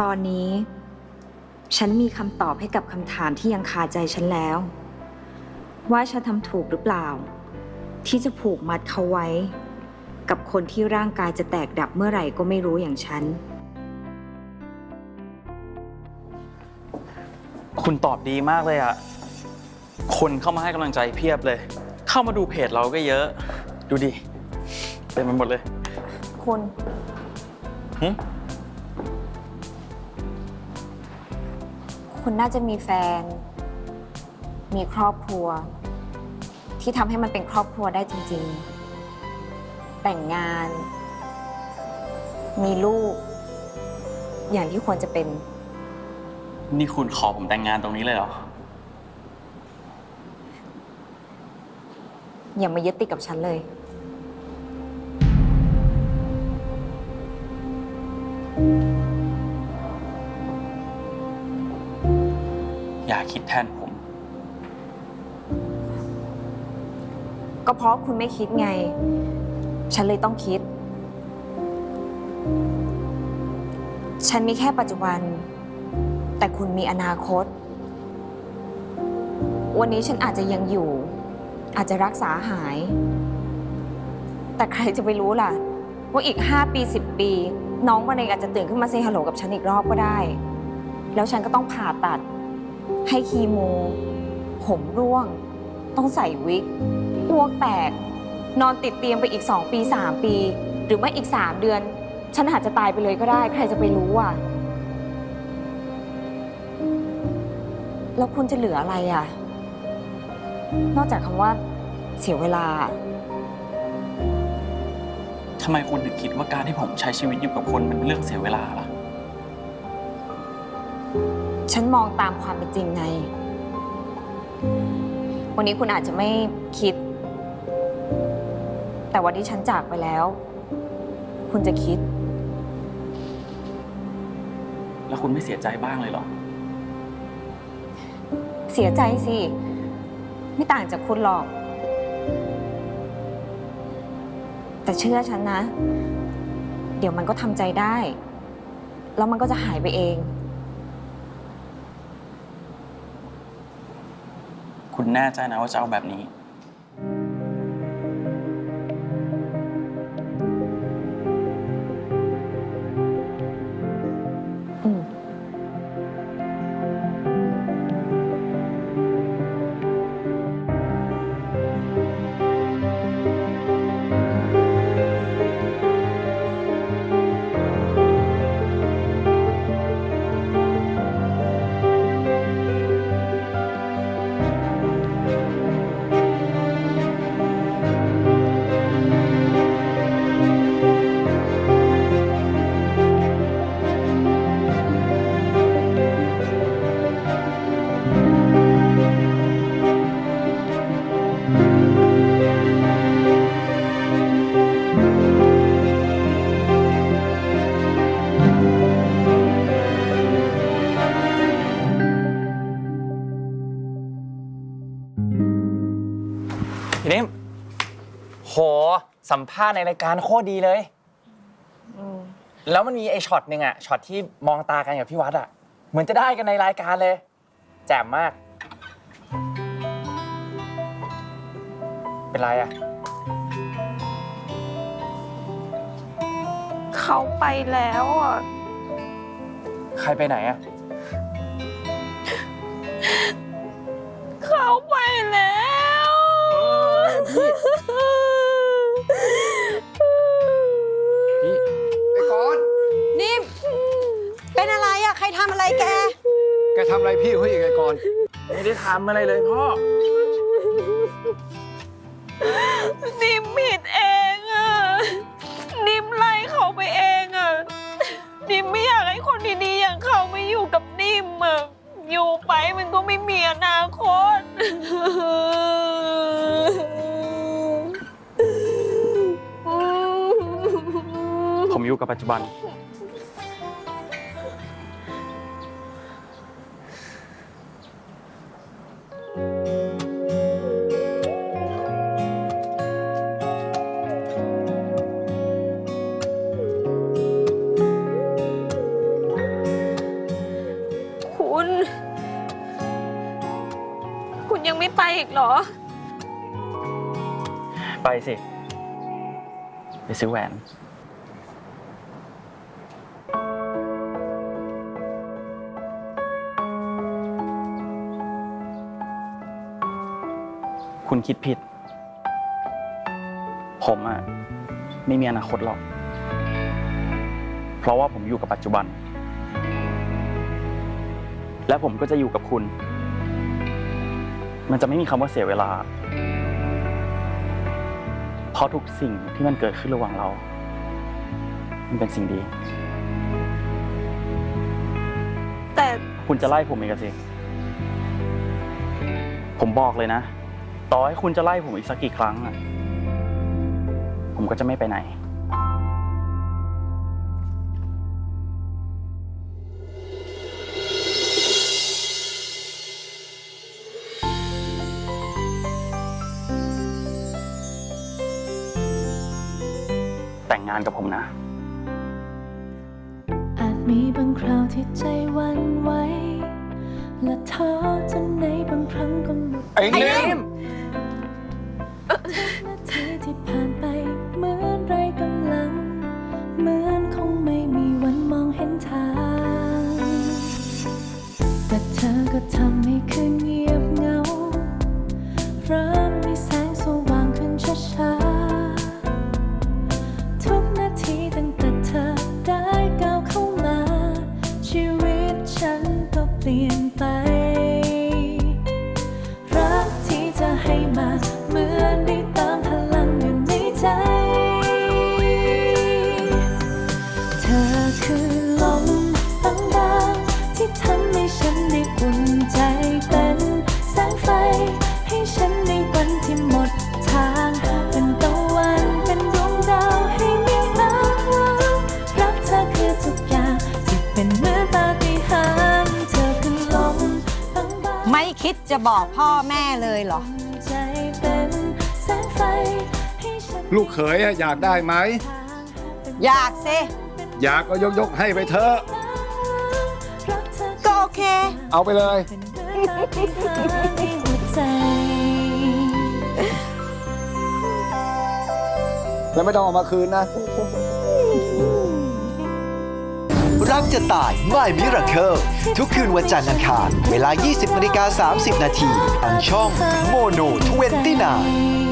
ตอนนี้ ฉันมีคำตอบให้กับคำถามที่ยังคาใจฉันแล้ว ว่าฉันทำถูกหรือเปล่า ที่จะผูกมัดเขาไว้ กับคนที่ร่างกายจะแตกดับเมื่อไหร่ก็ไม่รู้อย่างฉัน คุณตอบดีมากเลยอะคนเข้ามาให้กำลังใจเพียบเลย เข้ามาดูเพจเราก็เยอะ ดูดิเต็มไปหมดเลย คุณหึ คุณน่าจะมีแฟน มีครอบครัว ที่ทำให้มันเป็นครอบครัวได้จริงๆ แต่งงาน มีลูก อย่างที่ควรจะเป็น นี่คุณขอผมแต่งงานตรงนี้เลยเหรอ อย่ามายึดติดกับฉันเลย อย่าคิดแทนผม ก็เพราะคุณไม่คิดไง ฉันเลยต้องคิด ฉันมีแค่ปัจจุบัน แต่คุณมีอนาคต วันนี้ฉันอาจจะยังอยู่ อาจจะรักษาหาย แต่ใครจะไปรู้ล่ะ ว่าอีก 5 ปี 10 ปี น้องวันเองอาจจะตื่นขึ้นมาเซฮัลโหลกับฉันอีกรอบก็ได้ แล้วฉันก็ต้องผ่าตัด ให้คีโม ผมร่วง ต้องใส่วิกอ้วกแตก นอนติดเตียงไปอีก 2 ปี 3 ปี หรือไม่อีก 3 เดือน ฉันอาจจะตายไปเลยก็ได้ ใครจะไปรู้อะ แล้วคุณจะเหลืออะไรอะ นอกจากคำว่าเสียเวลา ทำไมคุณถึงคิดว่าการที่ผมใช้ชีวิตอยู่กับคนมันเป็นเรื่องเสียเวลาล่ะ ฉันมองตามความเป็นจริงไง วันนี้คุณอาจจะไม่คิด แต่วันที่ฉันจากไปแล้ว คุณจะคิด แล้วคุณไม่เสียใจบ้างเลยเหรอ เสียใจสิ ไม่ต่างจากคุณหรอก แต่เชื่อฉันนะ เดี๋ยวมันก็ทำใจได้ แล้วมันก็จะหายไปเอง คุณแน่ใจนะว่าจะเอาแบบนี้ พี่นิ่มโหสัมภาษณ์ในรายการโคตรดีเลย แล้วมันมีไอช็อตหนึ่งอะช็อตที่มองตากันกับพี่วัดอะเหมือนจะได้กันในรายการเลย แจ่มมาก เป็นไรอะเขาไปแล้วอะ ใครไปไหนอะ กทำอะไรพี่เขาอีกไอ้กอนไม่ได้ทำอะไรเลยพ่อ นิมผิดเองอะนิมไล่เขาไปเองอะนิมไม่อยากให้คนดีๆอย่างเขามาอยู่กับนิมอะอยู่ไปมันก็ไม่มีอนาคต ผมอยู่กับปัจจุบัน เหรอ ไปสิ ไปซื้อแหวน คุณคิดผิด ผมอะไม่มีอนาคตหรอก เพราะว่าผมอยู่กับปัจจุบัน และผมก็จะอยู่กับคุณ มันจะไม่มีคำว่าเสียเวลา เพราะทุกสิ่งที่มันเกิดขึ้นระหว่างเรา มันเป็นสิ่งดี แต่คุณจะไล่ผมอีกอะสิ ผมบอกเลยนะ ต่อให้คุณจะไล่ผมอีกสักกี่ครั้งอะผมก็จะไม่ไปไหน แต่งงานกับผมนะ อาจมีบางคราวที่ใจหวันไหวและท้อจนในบางครั้งก็หมด ไอ้นิ่ม คิดจะบอกพ่อแม่เลยเหรอใจเป็นแสงไฟให้ฉันลูกเขยอะอยากได้ไหม อยากสิ อยากก็ยกยกๆให้ไปเถอะก็โอเค เอาไปเลยเป็นเหมือนปาฏิหาริย์ในหัวใจแล้วไม่ต้องเอามาคืนนะ รักจะตายไม่มิราเคิลทุกคืนวันจันทร์อังคาร เวลา 20นาฬิกา30 นาทีทางช่องโมโน29